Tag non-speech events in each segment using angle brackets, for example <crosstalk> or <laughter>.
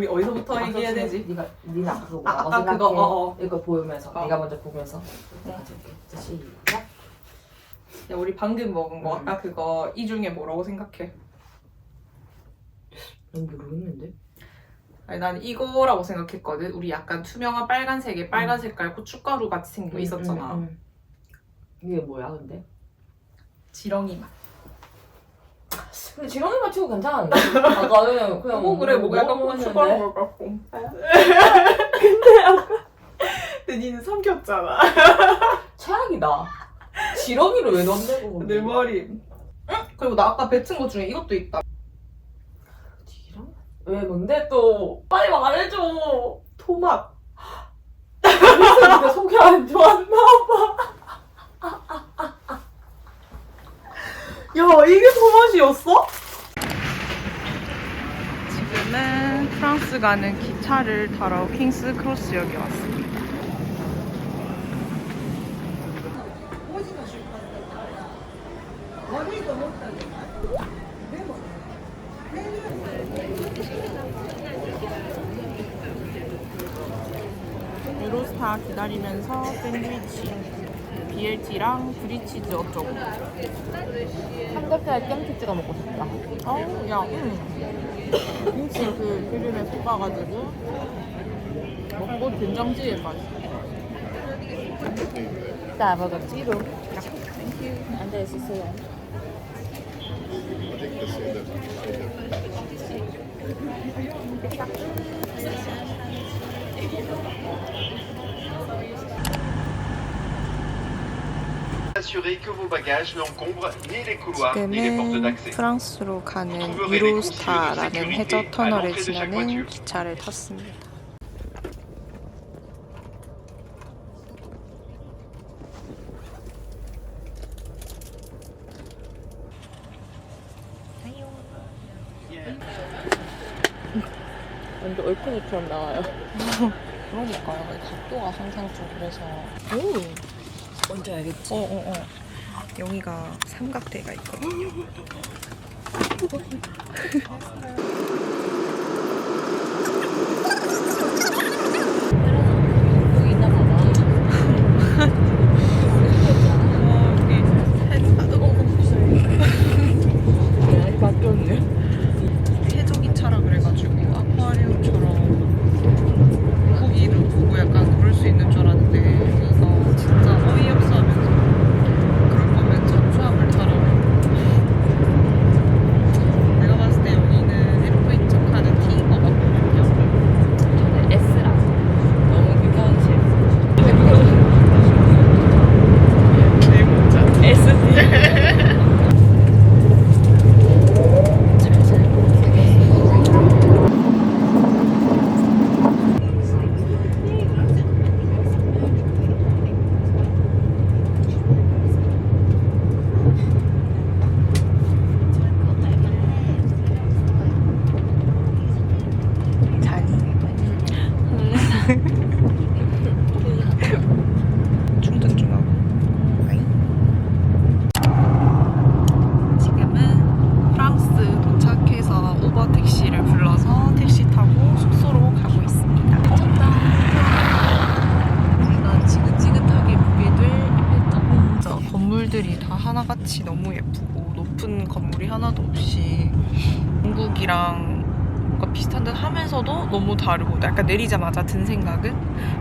우리 어디서부터 얘기해야 되지? 네가 아까 그거 아, 아까? 그거, 어, 어. 이거 보면서 어. 네가 먼저 보면서. 자, 시작. 야 우리 방금 먹은 거 음. 아까 그거 이 중에 뭐라고 생각해? 난 모르겠는데. 아니 난 이거라고 생각했거든. 우리 약간 투명한 빨간색에 빨간 음. 색깔 고춧가루 같이 생긴 거 있었잖아. 음, 음, 음. 이게 뭐야 근데? 지렁이 맛. 근데 지렁이 맞추고 괜찮은데? 아까는 그냥 어 그래 뭐 약간 고춧가루. 먹을 것 같고. 근데 아까 근데 니는 삼켰잖아. 최악이다. 지렁이를 왜? 거기? 내 머리. 응? 그리고 나 아까 뱉은 것 중에 이것도 있다. 지렁이? 왜 뭔데 또? 빨리 말해줘. 토막. 근데 속이 안 좋았나 봐. 야 이게 토맛이었어? 지금은 프랑스 가는 기차를 타러 킹스 크로스역에 왔습니다. 유로스타 기다리면서 샌드위치, BLT랑 브리치즈 어쩌고. 삼겹살 깸치 찍어 먹고 싶다. 어우, 야, 응. 김치 그 기름에 볶아가지고 먹고 된장찌개 맛있어. 자, 먹었지로. 앉아 있으세요. Assurez que vos bagages n'encombrent ni les couloirs ni les portes d'accès. 프랑스로 가는 유로스타라는 해저 터널을 지나는 기차를 탔습니다. 완전 얼큰이처럼 나와요. 그러니까요. 각도가 항상 좀 그래서. 뭔지 알겠지? 어, 어, 어. 여기가 삼각대가 있거든요. 여기 있나 봐봐. 바뀌었네. 해저기차라 그래가지고 아쿠아리움처럼 물고기를 보고 약간 그럴 수 있는 줄 알았는데 이거 진짜 어이없어 하면서 그럴 거면 전투함을 타라고 내가 봤을 때 여기는 F인 척하는 T인 것 같거든요 저는 S라. 너무 극현실. 내 문자 SD. 충전 좀 하고 지금은 프랑스 도착해서 우버 택시를 불러서 택시 타고 숙소로 가고 있습니다 우리가 지긋지긋하게 보게 될 에펠탑 진짜 건물들이 다 하나같이 너무 예쁘고 높은 건물이 하나도 없이 영국이랑 뭔가 비슷한 듯 하면서도 너무 다르고 약간 내리자마자 든 생각은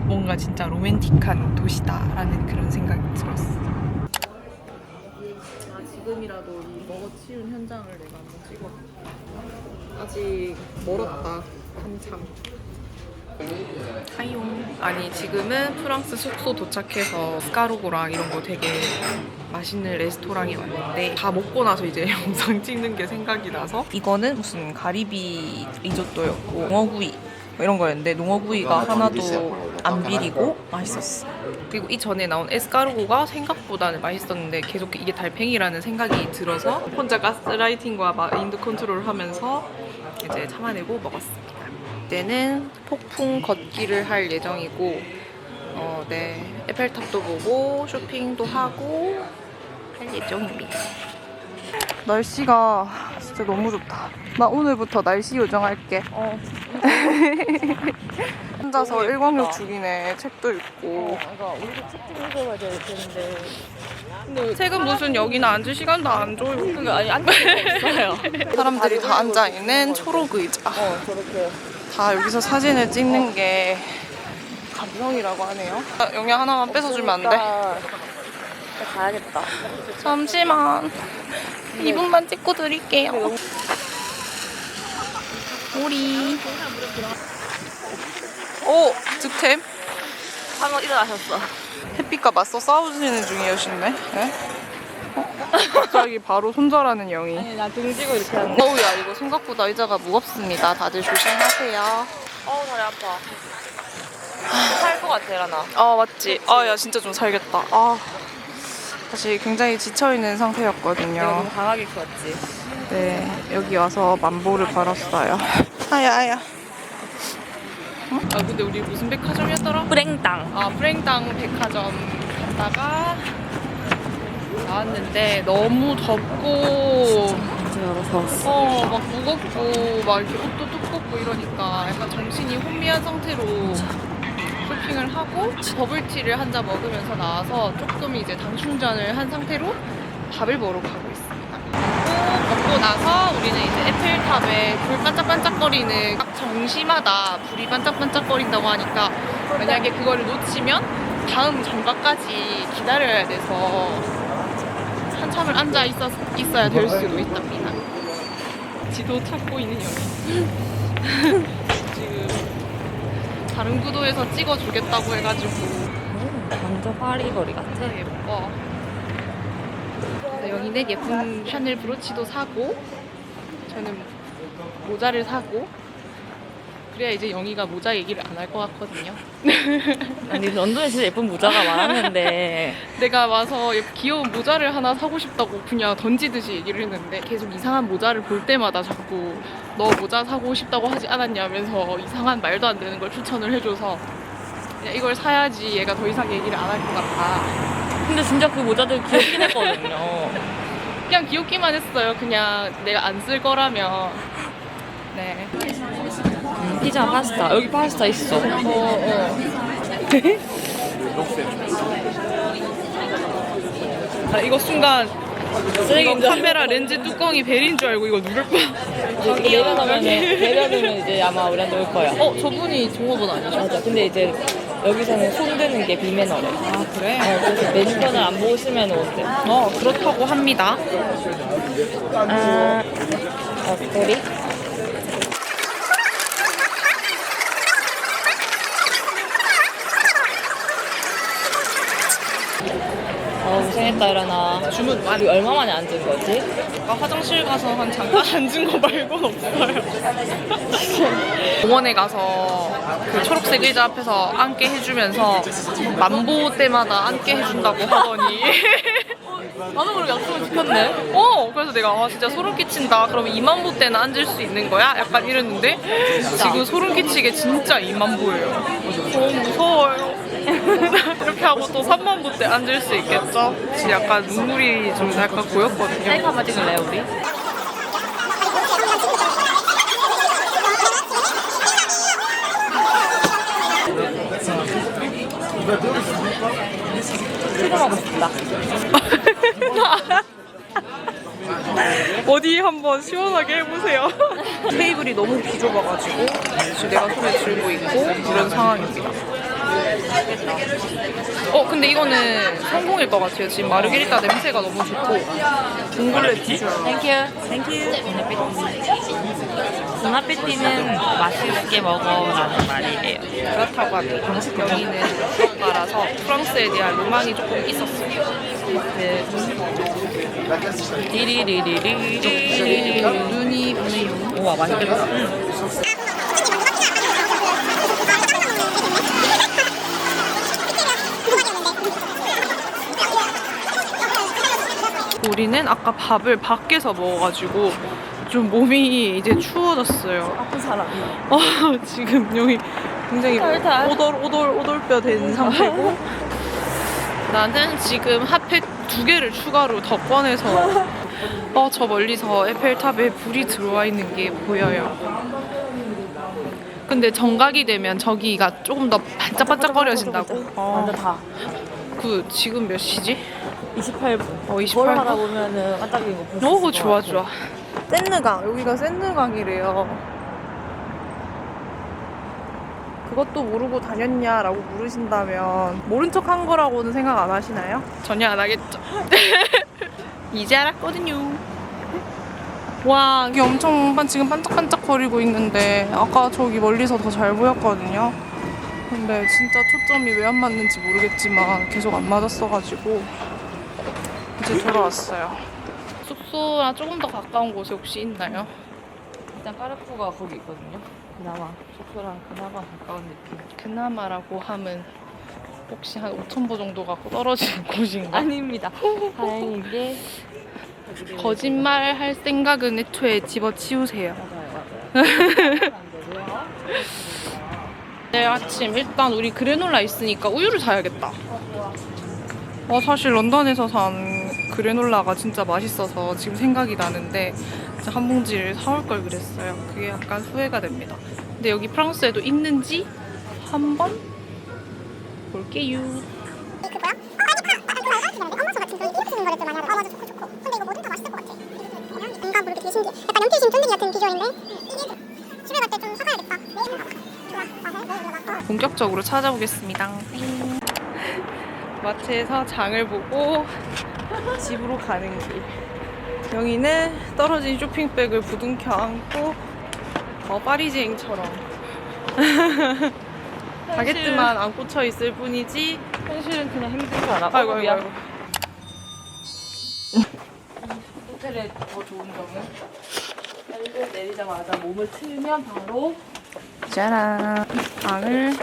뭔가 진짜 로맨틱한 도시다라는 그런 생각이 들었어. 아 지금이라도 이 먹어치운 현장을 내가 한번 찍어. 아직 멀었다 한참. 하이용. 아니 지금은 프랑스 숙소 도착해서 스카루고랑 이런 거 되게 맛있는 레스토랑에 왔는데 다 먹고 나서 이제 <laughs> 영상 찍는 게 생각이 나서 이거는 무슨 가리비 리조또였고 농어구이 뭐 이런 거였는데 농어구이가 하나도 안 비리고 맛있었어. 그리고 이 전에 나온 에스카르고가 생각보다는 맛있었는데 계속 이게 달팽이라는 생각이 들어서 혼자 가스라이팅과 마인드 컨트롤을 하면서 이제 참아내고 먹었습니다. 이제는 폭풍 걷기를 할 예정이고 어, 네 에펠탑도 보고 쇼핑도 하고 할 예정입니다. 날씨가 진짜 너무 좋다. 나 오늘부터 날씨 요정할게. 어, <laughs> 혼자서 일광욕 중이네. 책도 읽고. 그러니까 우리도 책좀 읽어봐야 되는데. 근데 책은 무슨 여기는 앉을 시간도 안 줘요. 그게 아니 앉을 수가 없어요. 사람들이 다 앉아 있는 초록 의자. 어 저렇게. 다 여기서 사진을 찍는 게 감성이라고 하네요. 아, 영양 하나만 뺏어주면 안 돼? 그러니까 가야겠다. 잠시만. 2분만 찍고 드릴게요. 오리. 오, 득템. 방금 일어나셨어. 햇빛과 맞서 싸우시는 중이시네. 네? 어? 갑자기 바로 손절하는 영이. 아니 나 등지고 이렇게 하는데. 어우야, 이거 생각보다 의자가 무겁습니다. 다들 조심하세요. 어우 다리 아파. 살 것 같아 일어나. 아 맞지. 아 야 진짜 좀 살겠다. 아 사실 굉장히 지쳐 있는 내가 상태였거든요. 너무 강하게 키웠지. 네 여기 와서 만보를 벌었어요. 아야 아야. 아 근데 우리 무슨 백화점이었더라? 뿌랭땅. 아 프랭당 백화점 갔다가 나왔는데 너무 덥고. 어 막 무겁고 막 이렇게 옷도 두껍고 이러니까 약간 정신이 혼미한 상태로 쇼핑을 하고 버블티를 한 잔 먹으면서 나와서 조금 이제 당 충전을 한 상태로 밥을 먹으러 가고 있습니다. 그리고 먹고 나서 우리는 이제 에펠탑에 불 반짝반짝거리는 각 정시마다 불이 반짝반짝거린다고 하니까 만약에 그거를 놓치면 다음 정각까지 기다려야 돼서 한참을 앉아 있었, 있어야 될 수도 있답니다. 지도 찾고 있는 여기. <laughs> 지금 다른 구도에서 찍어주겠다고 해가지고 완전 파리 거리 같아. 되게 예뻐. 네, 여기는 예쁜 샤넬 브로치도 사고 저는 모자를 사고 그래야 이제 영희가 모자 얘기를 안 할 것 같거든요. <laughs> 아니 런던에 진짜 예쁜 모자가 많았는데 <laughs> 내가 와서 예- 귀여운 모자를 하나 사고 싶다고 그냥 던지듯이 얘기를 했는데 계속 이상한 모자를 볼 때마다 자꾸 너 모자 사고 싶다고 하지 않았냐면서 이상한 말도 안 되는 걸 추천을 해줘서 그냥 이걸 사야지 얘가 더 이상 얘기를 안 할 것 같아. 근데 진짜 그 모자들 귀엽긴 했거든요. 그냥 귀엽기만 했어요. 그냥 내가 안 쓸 거라면. 네. 피자 파스타 여기 파스타 있어. 어, 어. 아, 이거 순간 쓰레기 이거 카메라 렌즈 뚜껑이 벨인 줄 알고 이거 누를 뻔. 이제 내려놓으면 내려놓으면 이제 아마 우리한테 올 거야. 어, 저분이 종업원 아니죠? 맞아. 근데 이제 여기서는 손 드는 게 비매너래. 아, 그래? 어, 그래서 메뉴판을 안 쓰면 온대. 어, 그렇다고 합니다. 아, 어, 스토리? 어, 고생했다, 일어나. 주문 많이. 얼마 만에 앉은 거지? 아까 화장실 가서 한 잠깐 앉은 거 말고는 없어요. <laughs> 공원에 가서 그 초록색 의자 앞에서 앉게 해주면서 만보 때마다 앉게 해준다고 하더니 나도 그렇게 약속을 지켰네. 어 그래서 내가 아 진짜 소름 끼친다 그러면 2만 보 때는 앉을 수 있는 거야? 약간 이랬는데 지금 소름 끼치게 진짜 2만 보예요 너무 무서워요 <laughs> 이렇게 하고 또 3만보 때 앉을 수 있겠죠? 지금 약간 눈물이 좀 약간 고였거든요 셀카 찍을래, 우리? 출근하고 <laughs> 싶다. 어디 한번 시원하게 해보세요. <laughs> 테이블이 너무 비좁아가지고 지금 내가 손에 쥐고 있고 이런 상황입니다. 어 근데 이거는 성공일 것 같아요. 지금 마르게리타 냄새가 너무 좋고 동굴레 비주얼. 땡큐. 땡큐. 보나페티는 맛있게 먹어라는 말이에요. 그렇다고 합니다. 여기는 프랑스라서 프랑스에 대한 로망이 조금 있었어요. 네. 디리리리리. 눈이 오네요. 우와 맛있겠다. 우리는 아까 밥을 밖에서 먹어가지고 좀 몸이 이제 추워졌어요. 아픈 사람. 어, 지금 여기 굉장히. 오돌 오돌 오돌뼈 된 상태고 <laughs> 나는 지금 핫팩 두 개를 추가로 더 꺼내서 어, 저 멀리서 에펠탑에 불이 들어와 있는 게 보여요. 근데 정각이 되면 저기가 조금 더 반짝반짝거려진다고. 완전 다. 그 지금 몇 시지? 28분. 어, 뭘 28분. 하다 보면은 반짝이는 거 볼수 있을 오것 좋아 같아. 좋아. 센느강 여기가 센느강이래요. 그것도 모르고 다녔냐라고 물으신다면 모른 척 한 거라고는 생각 안 하시나요? 전혀 안 하겠죠. <laughs> 이제 알았거든요. 와 이게 엄청 반- 지금 반짝반짝거리고 있는데 아까 저기 멀리서 더 잘 보였거든요. 근데 진짜 초점이 왜 안 맞는지 모르겠지만 계속 안 맞았어가지고 이제 돌아왔어요. 숙소랑 조금 더 가까운 곳에 혹시 있나요? 일단 까르푸가 거기 있거든요. 그나마 숙소랑 그나마 가까운 느낌. 그나마라고 하면 혹시 한 5천 보 정도가 떨어지는 <laughs> 곳인가? 아닙니다. 다행이게 거짓말 할 생각은 애초에 집어치우세요. 맞아요, <laughs> 맞아요. 내일 아침 일단 우리 그래놀라 있으니까 우유를 사야겠다. 어, 사실 런던에서 산 그래놀라가 진짜 맛있어서 지금 생각이 나는데 진짜 한 봉지를 사올 걸 그랬어요. 그게 약간 후회가 됩니다. 근데 여기 프랑스에도 있는지 한번 볼게요. 뭔가 모르게 되게 신기해. 약간 연필심 쫀득이 같은 비주얼인데 이게 집에 갈 때 좀 사가야겠다. 좋아, 맛을 먹어봤고. 본격적으로 찾아보겠습니다. <laughs> 마트에서 장을 보고 집으로 가는 길. 영희는 떨어진 쇼핑백을 부둥켜 안고 어, 파리제잉처럼 바게트만 안 꽂혀 있을 뿐이지. 현실은 그냥 않아. 아이고 어, 아이고 미안. 아이고. 호텔의 더 좋은 점은 엘리베이터 내리자마자 몸을 틀면 바로 짜란. 장을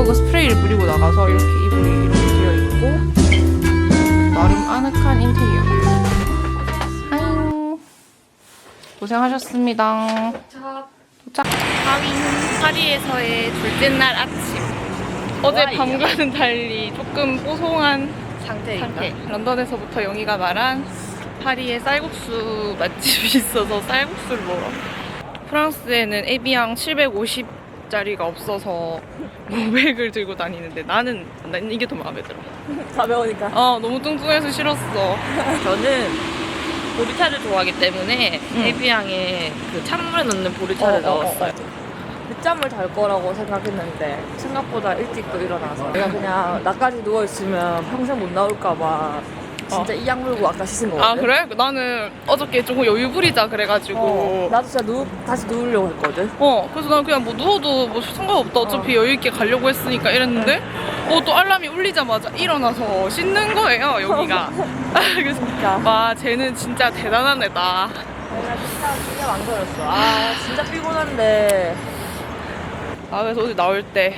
베드버그 스프레이를 뿌리고 나가서 이렇게 이불이 이렇게 되어 있고 나름 아늑한 인테리어. 아잉. 고생하셨습니다. 도착. 하윈 파리에서의 둘째 날 아침. 어제 밤과는 달리 조금 뽀송한 상태인가? 상태. 런던에서부터 영희가 말한 파리에 쌀국수 맛집이 있어서 쌀국수를 먹어. 프랑스에는 에비앙 750 짜리가 없어서 <laughs> 500을 들고 다니는데 나는 난 이게 더 마음에 들어. 가벼우니까. 아 너무 뚱뚱해서 싫었어. <laughs> 저는 보리차를 좋아하기 때문에 응. 에비앙에 그 찬물에 넣는 보리차를 어, 어, 어. 넣었어요. 늦잠을 잘 거라고 생각했는데 생각보다 일찍 또 일어나서 내가 그냥 나까지 누워 있으면 평생 못 나올까봐 진짜 이 약 물고 아까 씻은 거거든. 아 그래? 나는 어저께 조금 여유 부리자 그래가지고. 어, 나도 진짜 누 다시 누우려고 했거든. 어, 그래서 난 그냥 뭐 누워도 뭐 상관없다. 어차피 여유 있게 가려고 했으니까 이랬는데, 어, 또 알람이 울리자마자 일어나서 씻는 거예요, 여기가. <laughs> 그래서, 진짜. 와, 쟤는 진짜 대단한 애다. 내가 진짜 진짜 망설였어. 아 진짜 피곤한데 아, 그래서 어제 나올 때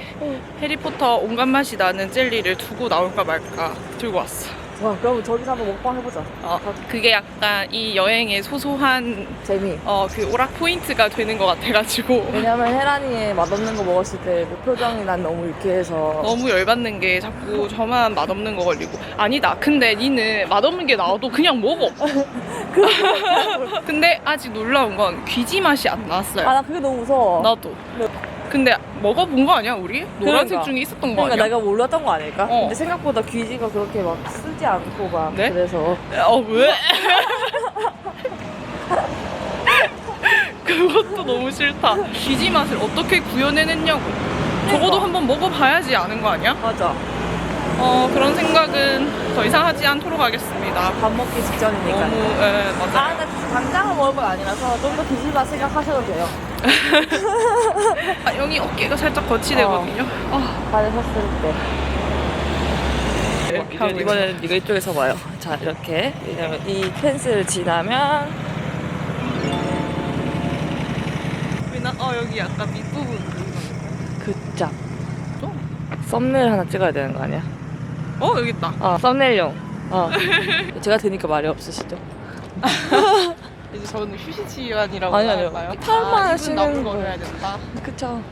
해리포터 온갖 맛이 나는 젤리를 두고 나올까 말까 들고 왔어. 와 그럼 저기서 한번 먹방 해보자. 어, 그게 약간 이 여행의 소소한, 재미. 어, 그 오락 포인트가 되는 것 같아가지고. 왜냐면 혜란이 맛없는 거 먹었을 때 그 표정이 난 너무 유쾌해서 너무 열받는 게 자꾸 저만 맛없는 거 걸리고 아니다 근데 니는 맛없는 게 나와도 그냥 먹어 <laughs> 근데 아직 놀라운 건 귀지 맛이 안 나왔어요 아 나 그게 너무 무서워. 나도 네. 근데 먹어본 거 아니야 우리? 노란색 그러니까. 중에 있었던 거 그러니까 아니야? 내가 몰랐던 거 아닐까? 어. 근데 생각보다 귀지가 그렇게 막 쓰지 않고 막 네? 그래서 어 왜? <laughs> 그것도 너무 싫다 귀지 맛을 어떻게 구현해냈냐고 적어도 그러니까. 한번 먹어봐야지 아는 거 아니야? 맞아 어 그런 생각은 더 이상 하지 않도록 하겠습니다 밥 먹기 직전이니까 너무 예 맞아 아 근데 당장은 먹을 건 아니라서 좀더 귀지맛 생각하셔도 돼요 <laughs> 아, 여기 어깨가 살짝 거치대거든요. 아, 발에 섰을 때 이렇게 하고 이번에는 네가 이쪽에서 봐요 자 이렇게 왜냐면 이 펜스를 지나면? 어 여기 약간 밑부분. 그짝 또? 썸네일 하나 찍어야 되는 거 아니야? 어 여기 있다. 어 썸네일용 어 <laughs> 제가 되니까 말이 없으시죠? <laughs> 이제 저는 휴식시간이라고 아니, 아니요. 할까요? 팔만 아, 이분 쓰는 남은 거. 거 해야 된다. 그쵸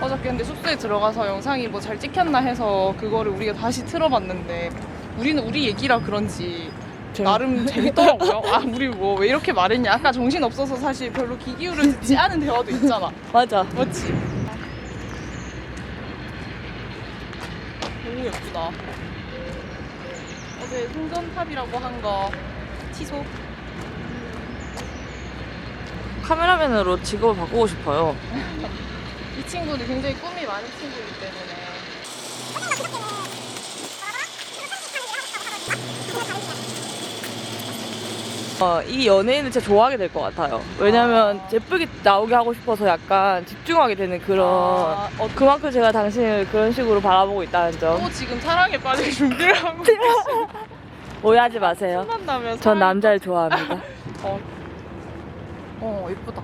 어저께 근데 숙소에 들어가서 영상이 뭐 잘 찍혔나 해서 그거를 우리가 다시 틀어봤는데 우리는 우리 얘기라 그런지 재- 나름 재밌더라고요. 아 우리 뭐 왜 이렇게 말했냐? 아까 정신 없어서 사실 별로 귀 기울여 듣지 않은 대화도 있잖아. <laughs> 맞아. 맞지? 너무 예쁘다. 어제 송전탑이라고 한 거 취소. 카메라맨으로 직업을 바꾸고 싶어요. <laughs> 이 친구는 굉장히 꿈이 많은 친구이기 때문에 어, 이 연예인을 진짜 좋아하게 될 것 같아요. 왜냐면 예쁘게 나오게 하고 싶어서 약간 집중하게 되는 그런 아, 어, 그만큼 제가 당신을 그런 식으로 바라보고 있다는 점 또 지금 사랑에 빠질 <laughs> 준비를 하고 <laughs> 오해하지 마세요. 만나면 전 남자를 좋아합니다. <laughs> 어, 어 예쁘다.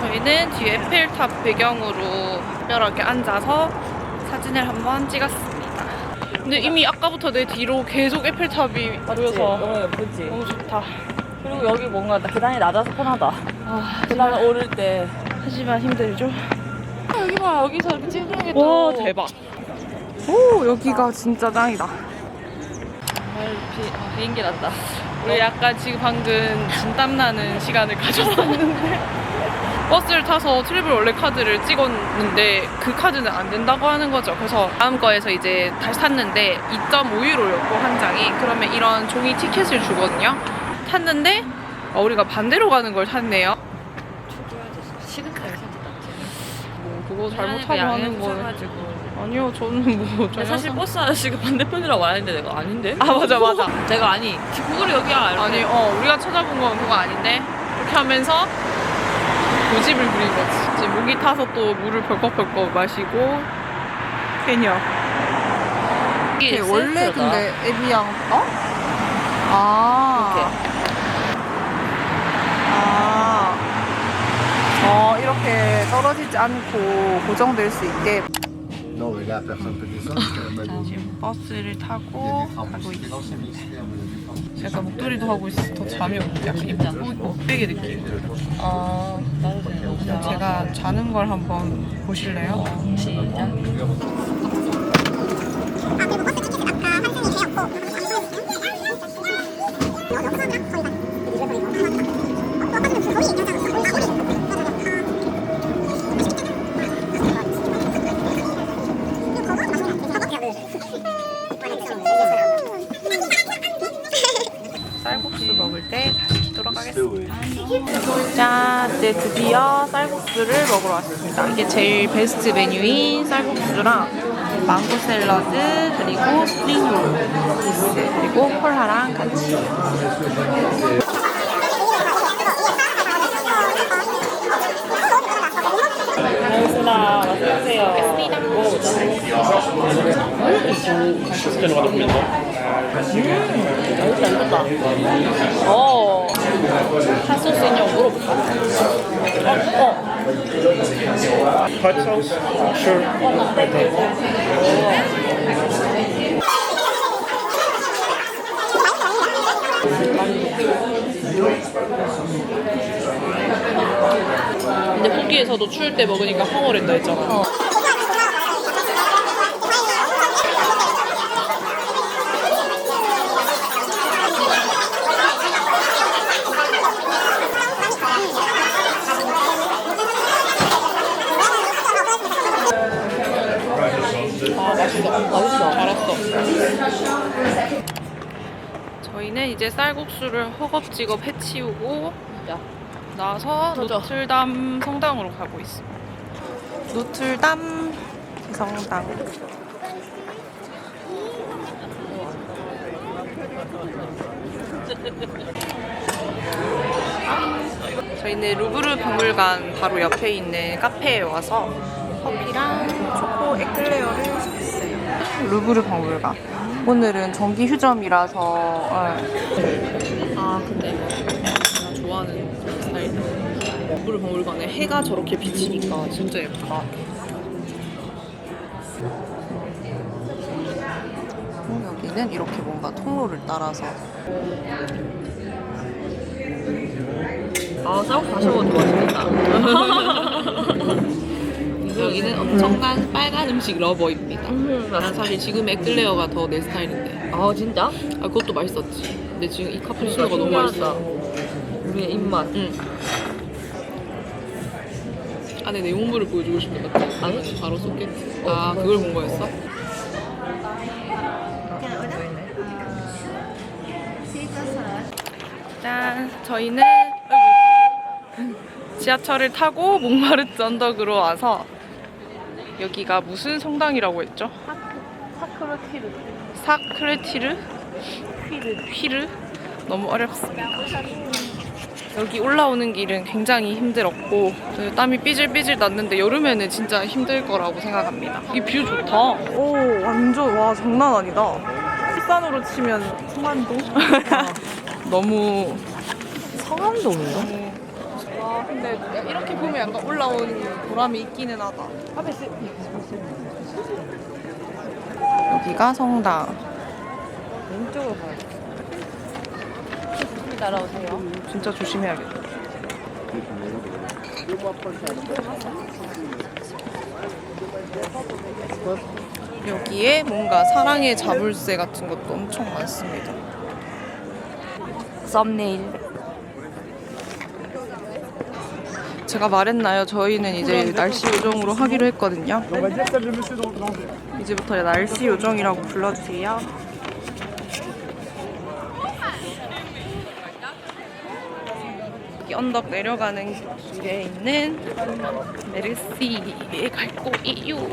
저희는 뒤에 에펠탑 배경으로 특별하게 앉아서 사진을 한번 찍었습니다. 근데 이미 아까부터 내 뒤로 계속 에펠탑이 보여서 너무 예쁘지. 너무 좋다. 그리고 여기 뭔가 계단이 낮아서 편하다. 아, 계단 오를 때. 하지만 힘들죠. 여기 봐, 여기서 이렇게 찍는 게 와, 또 대박. 오, 여기가 진짜 짱이다. 아, 비, 아, 비행기 난다. 우리 약간 지금 방금 진땀 나는 시간을 가졌었는데 <laughs> 버스를 타서 트래블 원래 카드를 찍었는데 그 카드는 안 된다고 하는 거죠. 그래서 다음 거에서 이제 다시 탔는데 2.5유로였고 한 장이 그러면 이런 종이 티켓을 주거든요. 탔는데 어, 우리가 반대로 가는 걸 생겼다. 뭐 그거 잘못하고 하는 거 아니요 저는 뭐 전혀 사실 상- 버스 아저씨가 반대편이라고 말했는데 내가 아닌데? 아 맞아 맞아 내가 아니. 구글이 여기야. 이렇게. 아니 어 우리가 찾아본 건 그거 아닌데 이렇게 하면서 고집을 부린 거지 이제 목이 타서 또 물을 벌컥벌컥 마시고 캐녀 이게 센스다. 에비앙 어? 아 아, 어, 이렇게 떨어지지 않고 고정될 수 있게 Non, mais là, personne peut descendre. parce qu'elle m'a dit, 지금 버스를 타고 가고 l'ancien 약간 목도리도 하고 있어서 더 잠이 오는데 약간 입고 목베개 느낌. 아, 나도 제가 자는 걸 한번 보실래요? 시작. 이제 드디어 쌀국수를 먹으러 왔습니다. 이게 제일 베스트 메뉴인 쌀국수랑 망고 샐러드 그리고 스프링롤 그리고 콜라랑 같이. 고맙습니다. 맛있으세요. 맛있다, 익었다. 어. 핫소스 있냐고 물어볼까? 어, 어. Hot sauce? Sure. Right there. 근데 후기에서도 추울 때 먹으니까 황홀했다 했잖아. 아 저희는 이제 쌀국수를 허겁지겁 해치우고 야. 나서. 노틀담 성당으로 가고 있습니다. 노틀담 성당. 저희는 루브르 박물관 바로 옆에 있는 카페에 와서 커피랑 초코 에클레어를. 루브르 박물관. 오늘은 정기 휴점이라서 어, 아 근데 내가 좋아하는 스타일이다. 루브르 박물관에 해가 저렇게 비치니까 진짜 예쁘다. 어, 여기는 이렇게 뭔가 통로를 따라서 아, 다시 먹어도 맛있겠다. 여기는 엄청난 빨간 음식 러버입니다. 음, 난 사실 지금 에클레어가 더 내 스타일인데. 아 진짜? 아 그것도 맛있었지. 근데 지금 이 카푸치노가 너무 맛있어. 우리의 입맛. 응. 안에 내용물을 보여주고 싶은 것 같아. 아니? 바로 쏟겠지. 아 그걸 본 거였어? 짠, 저희는. 지하철을 타고 몽마르트 언덕으로 와서 여기가 무슨 성당이라고 했죠? 사크로티르. 사크레티르? 휘르. 휘르? 너무 어렵습니다. 여기 올라오는 길은 굉장히 힘들었고 네, 땀이 삐질삐질 났는데 여름에는 진짜 힘들 거라고 생각합니다. 이 뷰 좋다. 오 완전 와 장난 아니다. 일산으로 치면 성안동? <laughs> 너무 성암동이요? 와 근데 이렇게 보면 약간 올라온 보람이 있기는 하다. 여기가 성당. 왼쪽으로 돼. 조심히 따라오세요. 진짜 조심해야겠다. 여기에 뭔가 사랑의 자물쇠 같은 것도 엄청 많습니다. 썸네일. 제가 말했나요? 저희는 이제 날씨 요정으로 하기로 했거든요. 이제부터 날씨 요정이라고 불러주세요. 언덕 내려가는 길에 있는 메르시에 갈 거예요.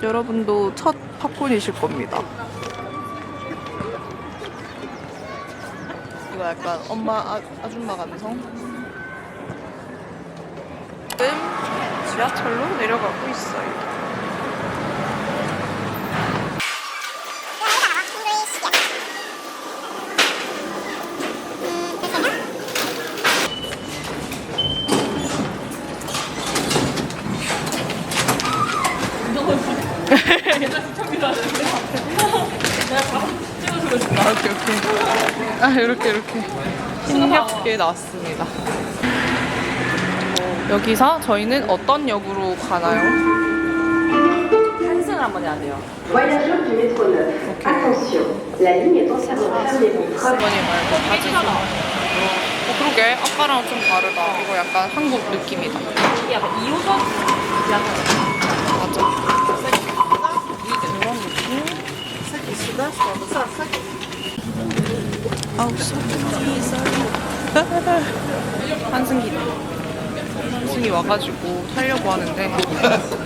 여러분도 첫 팝콘이실 겁니다. 이거 약간 엄마 아, 아줌마 감성. 지금 지하철로 내려가고 있어요. 아, 오케이, 오케이. 아, 이렇게, 이렇게. 힘겹게 나왔습니다. 여기서 저희는 어떤 역으로 가나요? 한승을 한번 해야 돼요. Voyageurs du métro 9, attention, la ligne est entièrement fermée pour travaux. 이번이 말고 바지 좀. 어, 그러게. 아까랑 좀 다르다. 이거 약간 한국 느낌이다. 이게 약간 2호선 맞아. 이런 느낌? 아우, 환승기네. 환승이 와가지고 타려고 하는데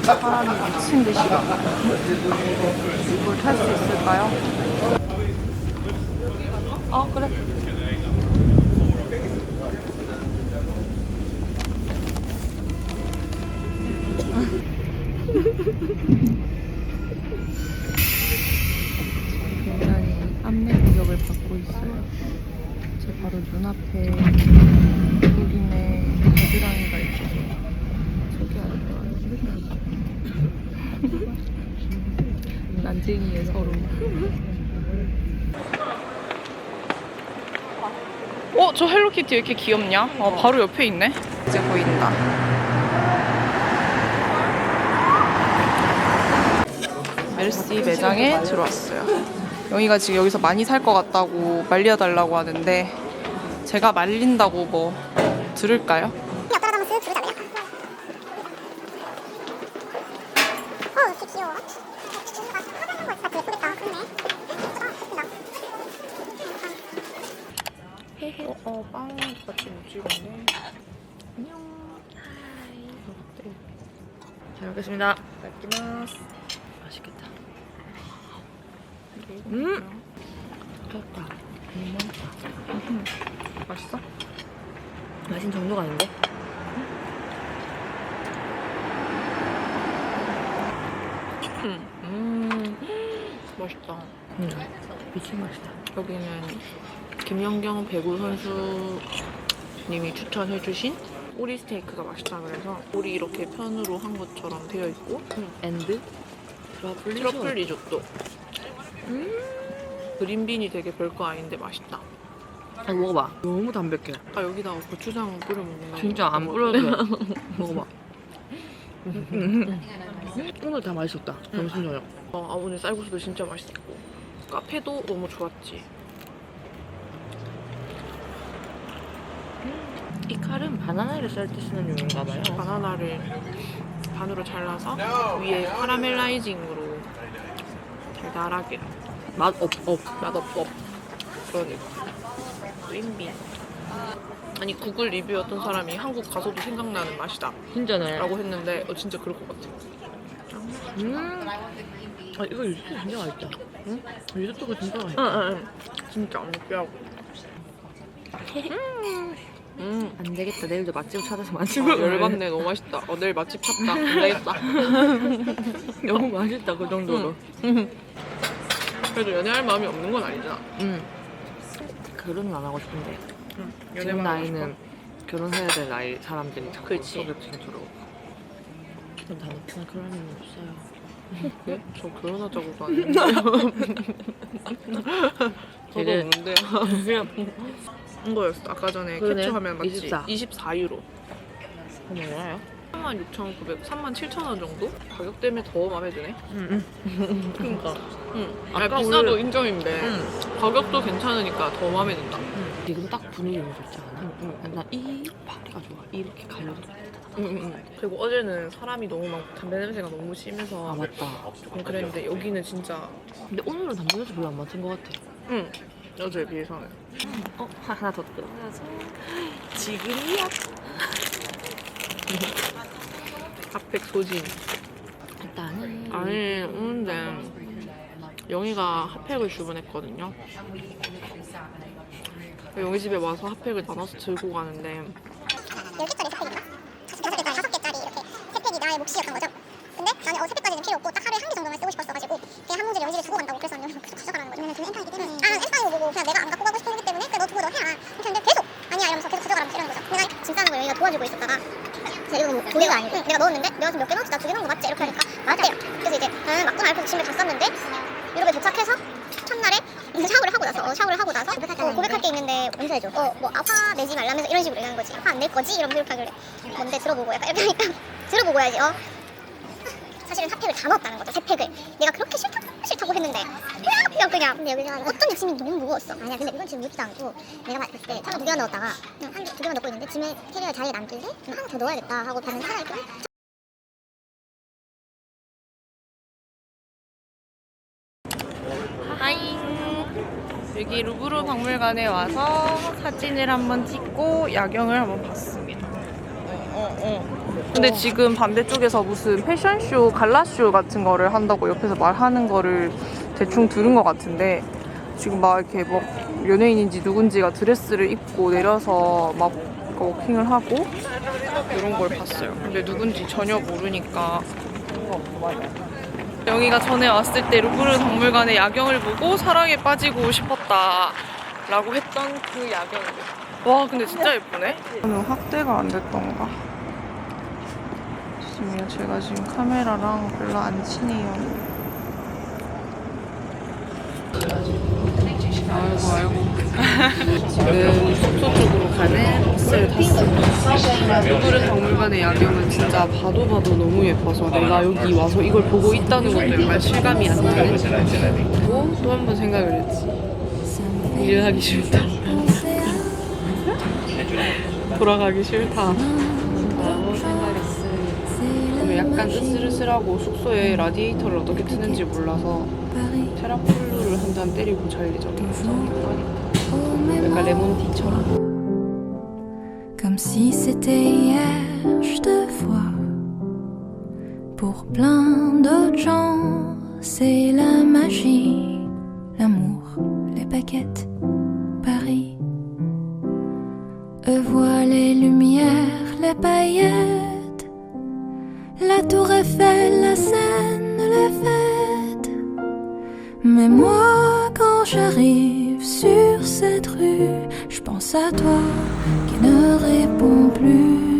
사람이 미친 듯이 이걸 탈 수 있을까요? 아 그래. <laughs> 앞에 여기네 겨드랑이가 있어서 저기 아닌가 <laughs> 난쟁이의 서로. 어, 저 헬로키티 왜 이렇게 귀엽냐? 어, 바로 옆에 있네. 이제 보인다. 멜시 매장에 들어왔어요. 영희가 지금 여기서 많이 살 것 같다고 말려달라고 하는데 제가 말린다고 뭐 들을까요? 어. 어, 어, 빵 같이 못 찍었네. 안녕. 어때? 잘 먹겠습니다. 맛있겠다. 맛있겠다. 음. 맛있어? 맛인 정도가 아닌데? 음. 맛있다. 음, 미친 맛이다. 여기는 김연경 배구 선수님이 추천해주신 오리 스테이크가 맛있다 그래서 오리 이렇게 편으로 한 것처럼 되어 있고 앤드 트러플 리조또. 그린빈이 되게 별거 아닌데 맛있다. 아니 먹어봐. 너무 담백해. 아 여기다가 고추장 뿌려 먹는 거 진짜 안 뿌려도 돼. <laughs> 먹어봐. 오늘 다 맛있었다. 점심 저녁. 어, 아 오늘 쌀국수도 진짜 맛있었고 카페도 너무 좋았지 이 칼은 바나나를 썰 때 쓰는 용인가 봐요. 바나나를 반으로 잘라서 위에 카라멜라이징으로 달달하게 맛 없, 없. 맛없어 그러니까 윈빈 아니 구글 리뷰였던 사람이 한국 가서도 생각나는 맛이다 진짜네. 라고 했는데 어, 진짜 그럴 것 같아 음. 아 이거 리조또 진짜 맛있다. 응? 리조또가 진짜 맛있다. 응, 진짜 안 느끼하고 음, 안 되겠다. 내일도 맛집 찾아서 맛집 아, 열받네 너무 맛있다 어, 내일 맛집 찾다 안 되겠다 <laughs> 너무 맛있다 그 정도로. 그래도 연애할 마음이 없는 건 아니잖아 응. 결혼은 안 하고 싶은데 지금 연애만 하고 나이는 결혼해야 될 나이 사람들이 자꾸 그치. 소개팅 들어오고. 전 다른 편 그런 일 없어요. 네? 저 결혼하자고도 안 했는데 저도 되게- 없는데 이거였어 아까 전에 그러네. 캡처하면 맞지? 24. 24유로 어머나요? 36,900, 37,000원 정도? 가격 때문에 더 마음에 드네 응. 그러니까. 응. 아까 아까 비싸도 우리- 인정인데 응. 가격도 괜찮으니까 더 마음에 든다 지금 딱 분위기 너무 좋지 않아? 응, 난이 파리가 좋아. 이렇게 가려져. 응, 응, 응. 그리고 어제는 사람이 너무 많고 담배 냄새가 너무 심해서 아 맞다. 조금 그랬는데 여기는 진짜 근데 오늘은 담배 냄새 별로 안 맡은 것 같아. 응 어제에 비해서는 어 하나 더 뜯어야죠. 지금이야. 핫팩 소진 일단은 아니 오는데 영희가 핫팩을 주문했거든요 영희 집에 와서 핫팩을 나눠서 들고 가는데 10개짜리 세 팩인가? 다섯 개짜리, 다섯 개짜리 이렇게 세 팩이 나의 몫이었던 거죠. 근데 나는 어, 세 팩까지는 필요 없고 딱 하루에 한 개 정도만 쓰고 싶었어가지고 그냥 한 봉지를 영지를 주고 간다고 그래서 언니 계속 가져가라는 거지. 왜냐면 그게 엠빵이기 때문에. 아, 난 엠빵이고 뭐고 그냥 내가 안 갖고 가고 싶은 거기 때문에 그래 너 두고 너 해라. 했는데 계속 아니야 이러면서 계속 가져가라면서 이러는 거죠. 내가 짐 싸는 걸 영희가 도와주고 있었다가 제가 이거 뭐두 개가 아니고 내가 넣었는데 내가 지금 몇개 넣었지? 나두개 넣은 거? 이렇게 하니까 맞대요. 그래서 이제 나는 맞고 나서 짐을 다 쌌는데 유럽에 도착해서 첫날에 이제 샤워를 하고 나서 어, 샤워를 하고 나서 어, 고백할 게 있는데 인사해줘. 어뭐화 내지 말라면서 이런 식으로 얘기하는 거지. 화안낼 거지? 이러면서 이렇게 하길래 뭔데 들어보고 약간 이렇게 하니까 <laughs> 들어보고 해야지. 어 사실은 핫팩을 다 넣었다는 거죠. 세 팩을. 내가 그렇게 싫다고 싫다고 했는데 그냥 그냥 그냥. 근데 여기서 어떤 게 짐이 너무 무거웠어. 아니야. 근데 이건 지금 묻지도 않고 내가 봤을 때 차가 두 개만 넣었다가 그냥 한두 개만 넣고 있는데 짐에 캐리어 자리에 남길래 하나 더 넣어야겠다 하고 봤는데 하나 있고 하잉 여기 루브르 박물관에 와서 사진을 한번 찍고 야경을 한번 봤습니다. 어, 어. 근데 지금 반대쪽에서 무슨 패션쇼, 갈라쇼 같은 거를 한다고 옆에서 말하는 거를 대충 들은 것 같은데 지금 막 이렇게 뭐 연예인인지 누군지가 드레스를 입고 내려서 막 워킹을 하고 이런 걸 봤어요. 근데 누군지 전혀 모르니까 영희가 전에 왔을 때 루브르 박물관의 야경을 보고 사랑에 빠지고 싶었다 라고 했던 그 야경이에요. 와 근데 진짜 예쁘네. 오늘 확대가 안 됐던가. 죄송해요. 제가 지금 카메라랑 별로 안 친해요. 아이고 아이고. 지금 숙소 쪽으로 가는 버스를 탔습니다 루브르 박물관의 야경은 진짜 봐도 봐도 너무 예뻐서 내가 여기 와서 이걸 보고 있다는 것도 정말 실감이 안 나는 그리고 또 한 번 생각을 했지 일을 하기 싫다. 돌아가기 싫다. 라고 생각했어요. 그러면 약간 으슬으슬하고 숙소에 라디에이터를 어떻게 트는지 몰라서 테라폴루를 한 잔 때리고 잘 예정이에요 약간 레몬티처럼. Comme si c'était hier, je te vois. Pour plein d'autres gens, c'est la magie, l'amour, les baguettes, Paris. Eux voient les lumières, les paillettes, la tour Eiffel, la Seine, les fêtes. Mais moi, quand j'arrive sur cette rue, je pense à toi qui ne répond plus.